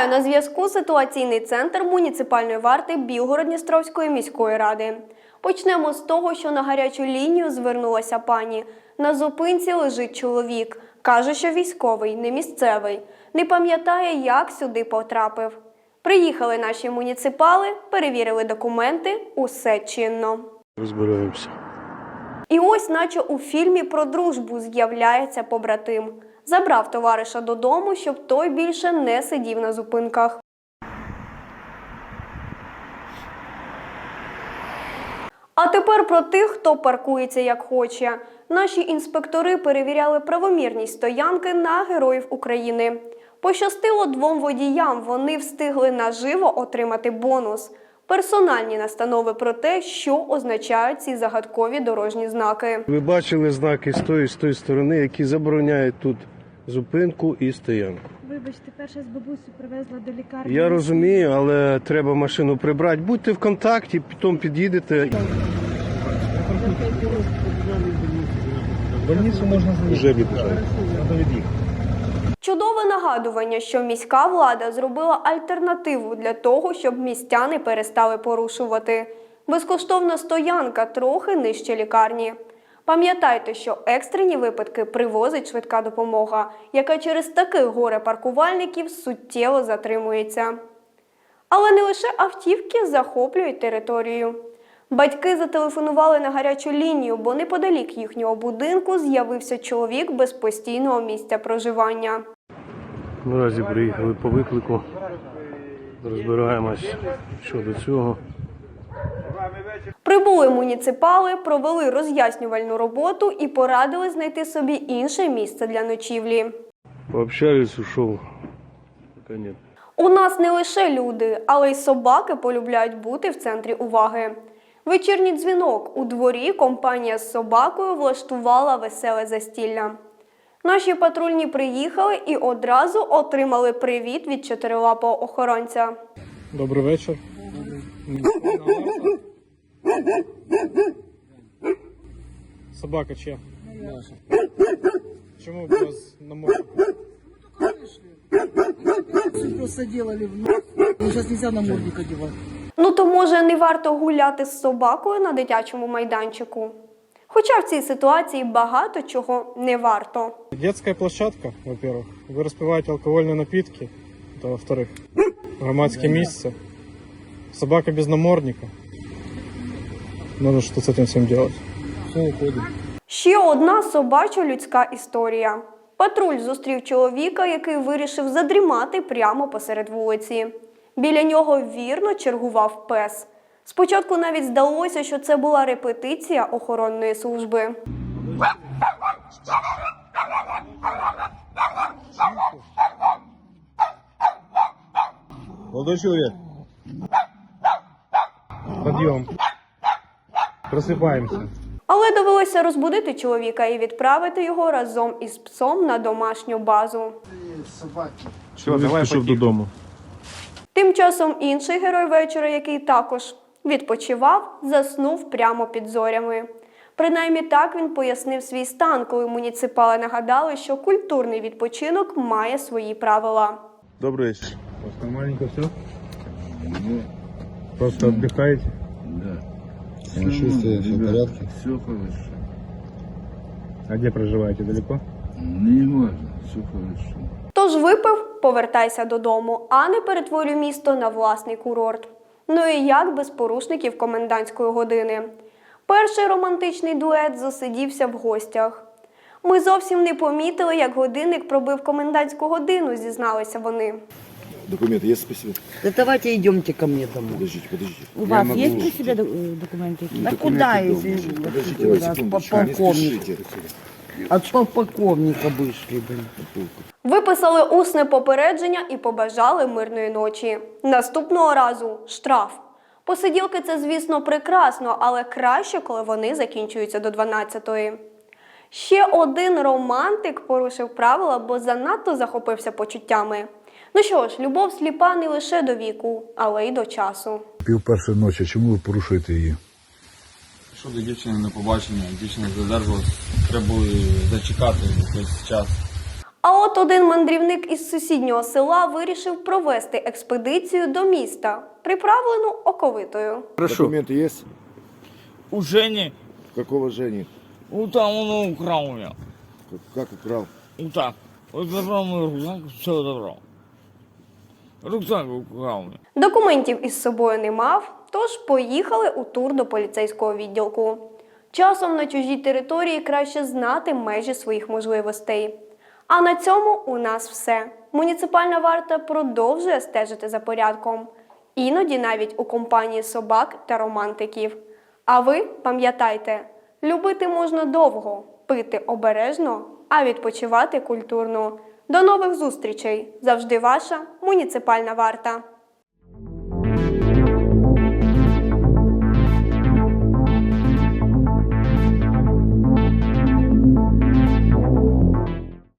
Вітаю на зв'язку ситуаційний центр муніципальної варти Білгород-Дністровської міської ради. Почнемо з того, що на гарячу лінію звернулася пані. На зупинці лежить чоловік. Каже, що військовий, не місцевий. Не пам'ятає, як сюди потрапив. Приїхали наші муніципали, перевірили документи, усе чинно. Розбираємося. І ось, наче у фільмі про дружбу з'являється побратим. Забрав товариша додому, щоб той більше не сидів на зупинках. А тепер про тих, хто паркується як хоче. Наші інспектори перевіряли правомірність стоянки на героїв України. Пощастило двом водіям, вони встигли наживо отримати бонус. Персональні настанови про те, що означають ці загадкові дорожні знаки. Ви бачили знаки з тої з тої сторони, які забороняють тут зупинку і стоянку. Вибачте, перша з бабусю привезла до лікарні. Я розумію, але треба машину прибрати. Будьте в контакті, потім під'їдете. уже від'їжджати. Треба від'їхати. Чудове нагадування, що міська влада зробила альтернативу для того, щоб містяни перестали порушувати. Безкоштовна стоянка трохи нижче лікарні. Пам'ятайте, що екстрені випадки привозить швидка допомога, яка через таких горе паркувальників суттєво затримується. Але не лише автівки захоплюють територію. Батьки зателефонували на гарячу лінію, бо неподалік їхнього будинку з'явився чоловік без постійного місця проживання. Наразі приїхали по виклику. Розбираємось щодо цього. Прибули муніципали, провели роз'яснювальну роботу і порадили знайти собі інше місце для ночівлі. Пообщались, ушов. У нас не лише люди, але й собаки полюбляють бути в центрі уваги. Вечірній дзвінок у дворі компанія з собакою влаштувала веселе застілля. Наші патрульні приїхали і одразу отримали привіт від чотирилапого охоронця. Добрий вечір. Собака чия? Наша. Чому без намордника? Просто делали в нос. Сейчас нельзя намордник одевать. Ну то може не варто гуляти з собакою на дитячому майданчику. Хоча в цій ситуації багато чого не варто. Детская площадка, во-первых. Вы распиваете алкогольные напитки. Это во-вторых. Громадские месяцы. Собака без намордника. Надо что с этим всем делать. Все, уходим. Ще одна собача людська історія. Патруль зустрів чоловіка, який вирішив задрімати прямо посеред вулиці. Біля нього вірно чергував пес. Спочатку навіть здалося, що це була репетиція охоронної служби. Молодой человек. Подъем. Просыпаемся. Але довелося розбудити чоловіка і відправити його разом із псом на домашню базу. Все, давай пішов додому. Тим часом інший герой вечора, який також відпочивав, заснув прямо під зорями. Принаймні так він пояснив свій стан, коли муніципали нагадали, що культурний відпочинок має свої правила. Добрий вечір. У вас нормальненько все? Просто отдыхаете? Самочувствие, все в порядке? Все хорошо. А где проживаете? Далеко? Не важно, все хорошо. Тож випив, повертайся додому, а не перетворюй місто на власний курорт. Ну і як без порушників комендантської години. Перший романтичний дует засидівся в гостях. Ми зовсім не помітили, як годинник пробив комендантську годину, зізналися вони. Документы есть спасибо? Да давайте идемте ко мне домой. Подождите, подождите. У Я вас могу- есть при себе ду- э, документы? Да Документы куда, дома. если Подождите, вы на от секундочку, не полковника? спешите. От полковника вышли, блин. Виписали усне попередження і побажали мирної ночі. Наступного разу штраф. Посиділки це, звісно, прекрасно, але краще, коли вони закінчуються до 12-ї. Ще один романтик порушив правила, бо занадто захопився почуттями. Ну що ж, любов сліпа не лише до віку, але й до часу. Пів першої ночі, чому ви порушуєте її? Що до дівчини на побачення, дівчина задержалась, треба зачекати якийсь час. А от один мандрівник із сусіднього села вирішив провести експедицію до міста, приправлену оковитою. Документы есть? У Жени, Какого Жени? ну там он украл у меня. Как, как украл? Вот так. Вот забрал мой рюкзак, все забрал. Рюкзак украл у меня. Документів із собою не мав, тож поїхали у тур до поліцейського відділку. Часом на чужій території краще знати межі своїх можливостей. А на цьому у нас все. Муніципальна варта продовжує стежити за порядком, іноді навіть у компанії собак та романтиків. А ви пам'ятайте, любити можна довго, пити обережно, а відпочивати культурно. До нових зустрічей! Завжди ваша муніципальна варта.